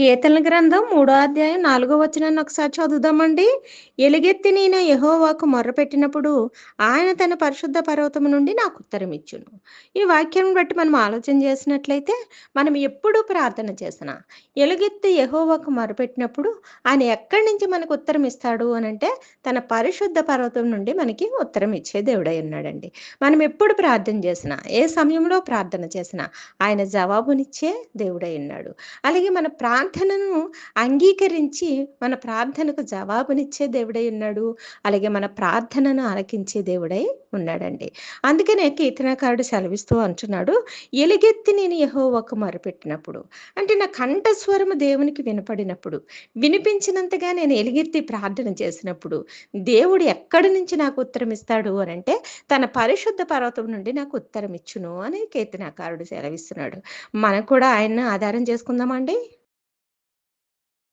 కీర్తన గ్రంథం మూడో అధ్యాయం నాలుగో వచనాన్ని ఒకసారి చదువుదామండి. ఎలుగెత్తి నేను యెహోవాకు మొర్రపెట్టినప్పుడు ఆయన తన పరిశుద్ధ పర్వతము నుండి నాకు ఉత్తరం ఇచ్చును. ఈ వాక్యం బట్టి మనం ఆలోచన చేసినట్లయితే మనం ఎప్పుడు ప్రార్థన చేసిన ఎలుగెత్తి యెహోవాకు మొరపెట్టినప్పుడు ఆయన ఎక్కడి నుంచి మనకు ఉత్తరం ఇస్తాడు అని అంటే తన పరిశుద్ధ పర్వతం నుండి మనకి ఉత్తరం ఇచ్చే దేవుడై ఉన్నాడండి. మనం ఎప్పుడు ప్రార్థన చేసినా ఏ సమయంలో ప్రార్థన చేసినా ఆయన జవాబునిచ్చే దేవుడై ఉన్నాడు. అలాగే మన ప్రార్థనను అంగీకరించి మన ప్రార్థనకు జవాబునిచ్చే దేవుడై ఉన్నాడు. అలాగే మన ప్రార్థనను ఆలకించే దేవుడై ఉన్నాడండి. అందుకనే కీర్తనకారుడు సెలవిస్తూ అంటున్నాడు ఎలుగెత్తి నేను యెహోవాకు మొరపెట్టినప్పుడు అంటే నా కంఠస్వరము దేవునికి వినపడినప్పుడు వినిపించినంతగా నేను ఎలుగెత్తి ప్రార్థన చేసినప్పుడు దేవుడు ఎక్కడి నుంచి నాకు ఉత్తరం ఇస్తాడు అని అంటే తన పరిశుద్ధ పర్వతం నుండి నాకు ఉత్తరం ఇచ్చును అని కీర్తనకారుడు సెలవిస్తున్నాడు. మనం కూడా ఆయన ఆధారం చేసుకుందామండి